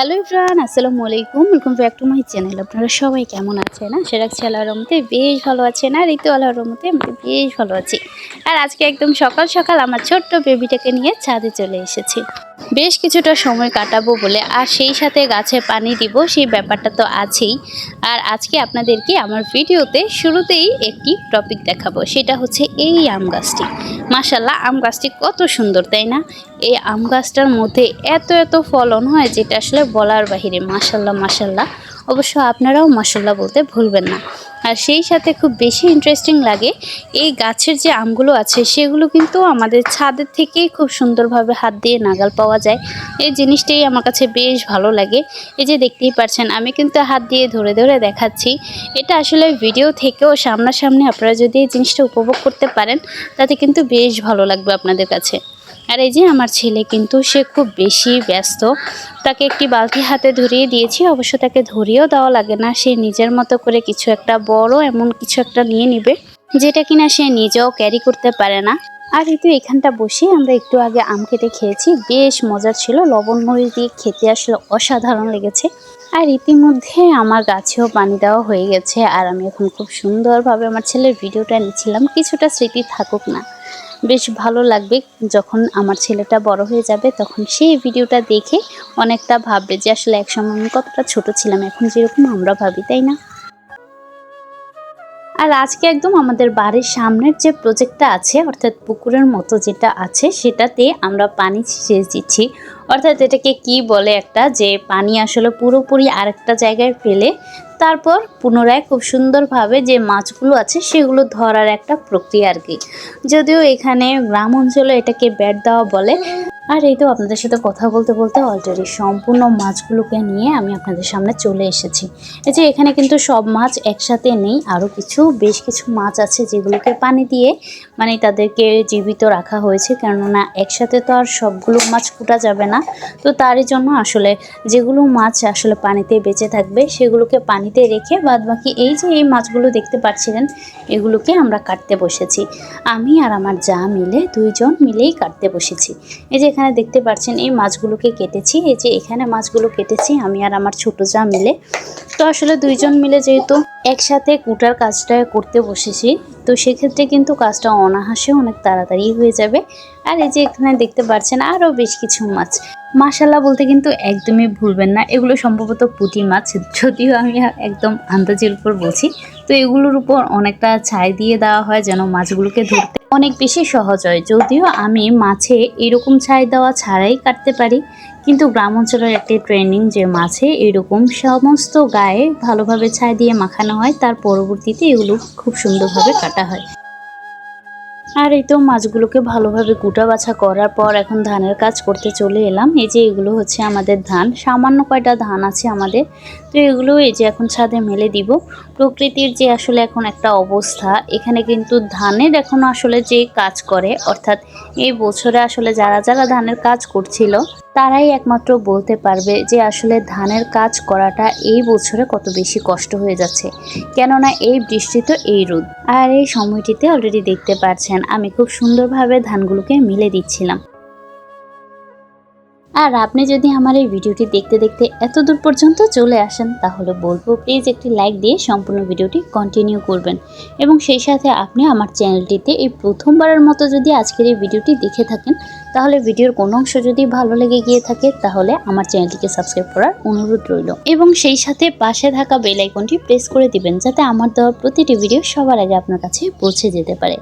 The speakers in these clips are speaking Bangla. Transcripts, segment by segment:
হ্যালো ইফরান আসসালামু আলাইকুম। Welcome back to my channel আপনারা সবাই কেমন আছেন? আশা রাখছি আল্লাহর রহমতে বেশ ভালো আছেন। আর ঋতু আল্লাহর রহমতে আমি বেশ ভালো আছি। আর আজকে একদম সকাল সকাল আমার ছোট্ট বেবিটাকে নিয়ে ছাদে চলে এসেছি। বেশ কিছুটা সময় কাটাবো বলে, আর সেই সাথে গাছে পানি দিব, সেই ব্যাপারটা তো আছেই। আর আজকে আপনাদেরকে আমার ভিডিওতে শুরুতেই একটি টপিক দেখাবো, সেটা হচ্ছে এই আম গাছটি। মাসাল্লাহ আম গাছটি কত সুন্দর, তাই না? এই আম গাছটার মধ্যে এত এত ফলন হয়, যেটা আসলে বলার বাহিরে। মাসাল্লাহ মাসাল্লাহ অবশ্য আপনারাও মাসাল্লাহ বলতে ভুলবেন না। আর সেই সাথে খুব বেশি ইন্টারেস্টিং লাগে এই গাছের যে আমগুলো আছে, সেগুলো কিন্তু আমাদের ছাদের থেকেই খুব সুন্দরভাবে হাত দিয়ে নাগাল পাওয়া যায়। এই জিনিসটাই আমার কাছে বেশ ভালো লাগে। এই যে দেখতেই পারছেন, আমি কিন্তু হাত দিয়ে ধরে ধরে দেখাচ্ছি। এটা আসলে ভিডিও থেকেও সামনাসামনি আপনারা যদি এই জিনিসটা উপভোগ করতে পারেন, তাতে কিন্তু বেশ ভালো লাগবে আপনাদের কাছে। আর এই যে আমার ছেলে কিন্তু সে খুব বেশি ব্যস্ত, তাকে একটি বালতি হাতে ধরিয়ে দিয়েছি, অবশ্য তাকে ধরিয়েও দেওয়া লাগে না, সে নিজের মতো করে কিছু একটা বড় এমন কিছু একটা নিয়ে নিবে, যেটা কিনা সে নিজেও ক্যারি করতে পারে না। আর এই তো এখানটা বসে আমরা একটু আগে আম কেটে খেয়েছি, বেশ মজার ছিল, লবণ মরিচ দিয়ে খেতে আসলে অসাধারণ লেগেছে। আর ইতিমধ্যে আমার গাছেও পানি দেওয়া হয়ে গেছে, আর আমি এখন খুব সুন্দরভাবে আমার ছেলের ভিডিওটা নিচ্ছিলাম, কিছুটা স্মৃতি থাকুক না। বেশ ভালো লাগবে। যখন আমার ছেলেটা বড় হয়ে যাবে তখন সেই ভিডিওটা দেখে অনেকটা ভাববে যে আসলে একসময় আমি কতটা ছোট ছিলাম, এখন যেরকম আমরা ভাবি, তাই না? আর আজকে একদম আমাদের বাড়ির সামনের যে প্রজেক্টটা আছে, অর্থাৎ পুকুরের মতো যেটা আছে, সেটাতে আমরা পানি সেচ দিচ্ছি। অর্থাৎ এটাকে কি বলে একটা? যে পানি আসলে পুরোপুরি আরেকটা জায়গায় ফেলে তারপর পুনরায় খুব সুন্দরভাবে যে মাছগুলো আছে সেগুলো ধরার একটা প্রক্রিয়া আর কি। যদিও এখানে গ্রাম অঞ্চলে এটাকে ব্যাট দেওয়া বলে আর এই তো আপনাদের সাথে কথা বলতে বলতে অলরেডি সম্পূর্ণ মাছগুলোকে নিয়ে আমি আপনাদের সামনে চলে এসেছি। এই যে এখানে কিন্তু সব মাছ একসাথে নেই আরও কিছু, বেশ কিছু মাছ আছে যেগুলোকে পানি দিয়ে মানে তাদেরকে জীবিত রাখা হয়েছে, কেননা একসাথে তো আর সবগুলো মাছ ফুটা যাবে না। তো তারই জন্য আসলে যেগুলো মাছ আসলে পানিতে বেঁচে থাকবে, সেগুলোকে পানিতে রেখে বাদ বাকি এই যে এই মাছগুলো দেখতে পাচ্ছিলেন, এগুলোকে আমরা কাটতে বসেছি। আমি আর আমার যা মিলে দুইজন মিলেই কাটতে বসেছি। এই যে এখানে দেখতে পাচ্ছেন এই মাছগুলোকে কেটেছি। এই যে এখানে মাছগুলো কেটেছি আমি আর আমার ছোট যা মিলে। তো আসলে দুইজন মিলে যেহেতু একসাথে কুটার কাজটা করতে বসেছি তো সেক্ষেত্রে কিন্তু কাজটা অনাহাসে অনেক তাড়াতাড়ি হয়ে যাবে। আর এই যে এখানে দেখতে পাচ্ছেন আরও বেশ কিছু মাছ। মাশাল্লাহ বলতে কিন্তু একদমই ভুলবেন না। এগুলো সম্ভবত পুঁটি মাছ, যদিও আমি একদম আন্দাজের উপর বলছি। তো এগুলোর উপর অনেকটা ছাই দিয়ে দেওয়া হয় যেন মাছগুলোকে ধরতে অনেক বেশি সহজ হয়। যদিও আমি মাছে এরকম ছাই দেওয়া ছাড়াই কাটতে পারি। কিন্তু গ্রাম অঞ্চলের একটি ট্রেনিং যে মাছে এরকম সমস্ত গায়ে ভালোভাবে ছাই দিয়ে মাখানো হয়, তার পরবর্তীতে এগুলো খুব সুন্দরভাবে কাটা হয়। আর এই তো মাছগুলোকে ভালোভাবে কুটা বাছা করার পর এখন ধানের কাজ করতে চলে এলাম। এই যে এগুলো হচ্ছে আমাদের ধান, সামান্য কয়টা ধান আছে আমাদের। তো এগুলো এই যে এখন ছাদে মেলে দিব। প্রকৃতির যে আসলে এখন একটা অবস্থা, এখানে কিন্তু ধানের এখন আসলে যে কাজ করে, অর্থাৎ এই বছরে আসলে যারা যারা ধানের কাজ করছিল তারাই একমাত্র বলতে পারবে যে আসলে ধানের কাজ করাটা এই বছরে কত বেশি কষ্ট হয়ে যাচ্ছে। কেননা এই বৃষ্টি তো এই রোদ। আর এই সময়টিতে অলরেডি দেখতে পাচ্ছেন আমি খুব সুন্দরভাবে ধানগুলোকে মিলে দিচ্ছিলাম। আর আপনি যদি আমার এই ভিডিওটি দেখতে দেখতে এত দূর পর্যন্ত চলে আসেন, তাহলে বলব প্লিজ একটি লাইক দিয়ে সম্পূর্ণ ভিডিওটি কন্টিনিউ করবেন। এবং সেই সাথে আপনি আমার চ্যানেলটিতে এই প্রথমবারের মতো যদি আজকের এই ভিডিওটি দেখে থাকেন তাহলে ভিডিওর কোনো অংশ যদি ভালো লেগে গিয়ে থাকে, তাহলে আমার চ্যানেলটিকে সাবস্ক্রাইব করার অনুরোধ রইল। এবং সেই সাথে পাশে থাকা বেল আইকনটি প্রেস করে দিবেন, যাতে আমার দেওয়া প্রতিটি ভিডিও সবার আগে আপনার কাছে পৌঁছে যেতে পারে।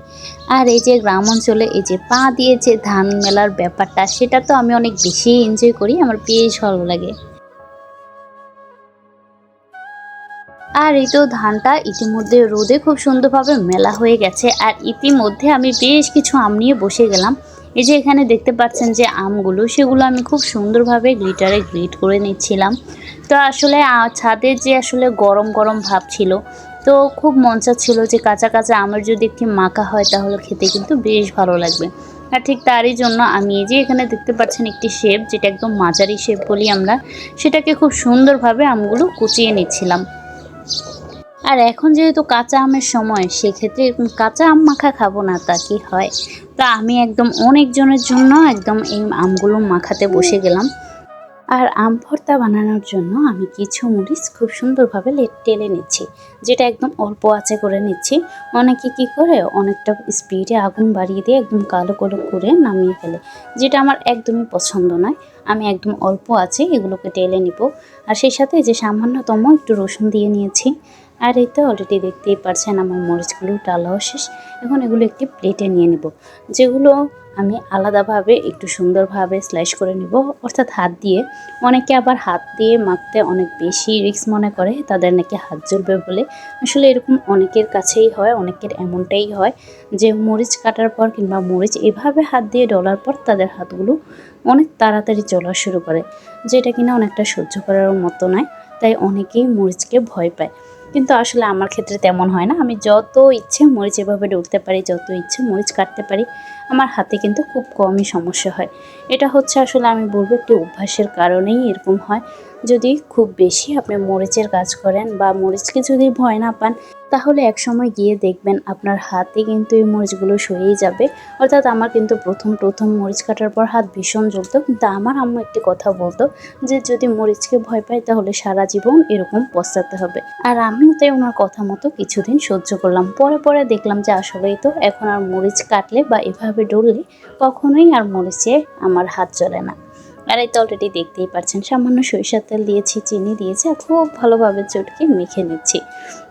আর এই যে গ্রাম অঞ্চলে এই যে পা দিয়ে যে ধান মেলার ব্যাপারটা, সেটা তো আমি অনেক বেশি এনজয় করি, আমার বেশ ভালো লাগে। আর এই তো ধানটা ইতিমধ্যে রোদে খুব সুন্দরভাবে মেলা হয়ে গেছে, আর ইতিমধ্যে আমি বেশ কিছু আম নিয়ে বসে গেলাম। এই যে এখানে দেখতে পাচ্ছেন যে আমগুলো, সেগুলো আমি খুব সুন্দরভাবে গ্লিটারে গ্রিট করে নিচ্ছিলাম। তো আসলে ছাদের যে আসলে গরম গরম ভাব ছিল, তো খুব মন ছিল যে কাঁচা কাঁচা আমের যদি একটি মাখা হয়, তাহলে খেতে কিন্তু বেশ ভালো লাগবে। আর ঠিক তারই জন্য আমি এই যে এখানে দেখতে পাচ্ছেন একটি শেপ, যেটা একদম মাঝারি শেপ বলি আমরা, সেটাকে খুব সুন্দরভাবে আমগুলো কুচিয়ে নিচ্ছিলাম। আর এখন যেহেতু কাঁচা আমের সময়, সেক্ষেত্রে কাঁচা আম মাখা খাব না, তা কি হয়? তা আমি একদম অনেকজনের জন্য একদম এই আমগুলো মাখাতে বসে গেলাম। আর আম ভর্তা বানানোর জন্য আমি কিছু মরিচ খুব সুন্দরভাবে টেলে নিচ্ছি, যেটা একদম অল্প আঁচে করে নিচ্ছি। অনেকে কি করে, অনেকটা স্পিডে আগুন বাড়িয়ে দিয়ে একদম কালো কালো করে নামিয়ে ফেলে, যেটা আমার একদমই পছন্দ নয়। আমি একদম অল্প আছে এগুলোকে টেলে নিব। আর সেই সাথে যে সামান্যতম একটু রসুন দিয়ে নিয়েছি। আর এই তো অলরেডি দেখতেই পারছেন আমার মরিচগুলো টালাও শেষ। এখন এগুলো একটি প্লেটে নিয়ে নেব, যেগুলো আমি আলাদাভাবে একটু সুন্দরভাবে স্লাইস করে নেব। অর্থাৎ হাত দিয়ে, অনেকে আবার হাত দিয়ে মাখতে অনেক বেশি রিস্ক মনে করে, তাদের নাকি হাত জ্বলবে বলে। আসলে এরকম অনেকের কাছেই হয়, অনেকের এমনটাই হয় যে মরিচ কাটার পর কিংবা মরিচ এভাবে হাত দিয়ে ডলার পর তাদের হাতগুলো অনেক তাড়াতাড়ি চলা শুরু করে, যেটা কিনা অনেকটা সহ্য করার মতো নয়। তাই অনেকেই মরিচকে ভয় পায়। কিন্তু আসলে আমার ক্ষেত্রে তেমন হয় না। আমি যত ইচ্ছে মরিচ এভাবে ডলতে পারি, যত ইচ্ছে মরিচ কাটতে পারি, আমার হাতে কিন্তু খুব কমই সমস্যা হয়। এটা হচ্ছে আসলে আমি বলব একটু অভ্যাসের কারণেই এরকম হয়। যদি খুব বেশি আপনি মরিচের কাজ করেন বা মরিচকে যদি ভয় না পান, তাহলে এক সময় গিয়ে দেখবেন আপনার হাতে কিন্তু এই মরিচগুলো সরেই যাবে। অর্থাৎ আমার কিন্তু প্রথম প্রথম মরিচ কাটার পর হাত ভীষণ জ্বলতো। কিন্তু আমার আম্মু একটি কথা বলতো যে, যদি মরিচকে ভয় পাই তাহলে সারা জীবন এরকম পস্তাতে হবে। আর আমিও তাই ওনার কথা মতো কিছুদিন সহ্য করলাম। পরে পরে দেখলাম যে আসলেই তো এখন আর মরিচ কাটলে বা এভাবে ডললে কখনোই আর মরিচে আমার হাত জ্বলে না। আর এই তো অলরেডি দেখতেই পাচ্ছেন সামান্য সরিষার তেল দিয়েছি, চিনি দিয়েছি আর খুব ভালোভাবে চটকে মেখে নিচ্ছি।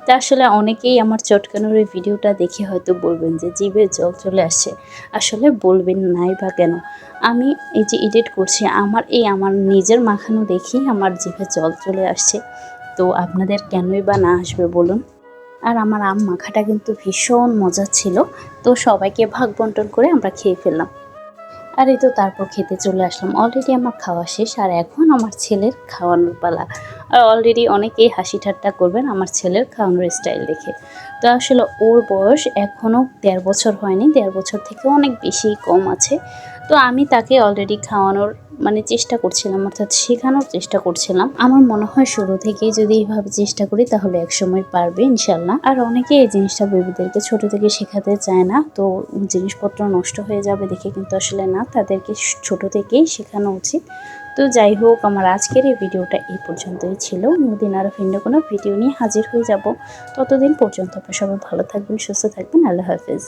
তা আসলে অনেকেই আমার চটকানোর এই ভিডিওটা দেখে হয়তো বলবেন যে, জিভে জল চলে আসছে। আসলে বলবেন নাই বা কেন? আমি এই যে এডিট করছি, আমার এই আমার নিজের মাখানো দেখেই আমার জিভে জল চলে আসছে। তো আপনাদের কেনই বা না আসবে বলুন? আর আমার আম মাখাটা কিন্তু ভীষণ মজা ছিল। তো সবাইকে ভাগ বন্টন করে আমরা খেয়ে ফেললাম। আর এই তো তারপর খেতে চলে আসলাম। অলরেডি আমার খাওয়া শেষ আর এখন আমার ছেলের খাওয়ানোর পালা। আর অলরেডি অনেকেই হাসি ঠাট্টা করবেন আমার ছেলের খাওয়ানোর স্টাইল দেখে। তো আসলে ওর বয়স এখনও দেড় বছর হয়নি, দেড় বছর থেকে অনেক বেশি কম আছে। তো আমি তাকে অলরেডি খাওয়ানোর মানে চেষ্টা করছিলাম, অর্থাৎ শেখানোর চেষ্টা করছিলাম। আমার মনে হয় শুরু থেকেই যদি এইভাবে চেষ্টা করি তাহলে একসময় পারবে, ইনশাল্লাহ। আর অনেকে এই জিনিসটা বেবিদেরকে ছোট থেকে শেখাতে চায় না, তো জিনিসপত্র নষ্ট হয়ে যাবে দেখে কিন্তু আসলে না, তাদেরকে ছোট থেকেই শেখানো উচিত। তো যাই হোক, আমার আজকের এই ভিডিওটা এই পর্যন্তই ছিল। অন্যদিন আরও ভিন্ন কোনো ভিডিও নিয়ে হাজির হয়ে যাব। ততদিন পর্যন্ত আপনার সবাই ভালো থাকবেন, সুস্থ থাকবেন। আল্লাহ হাফেজ।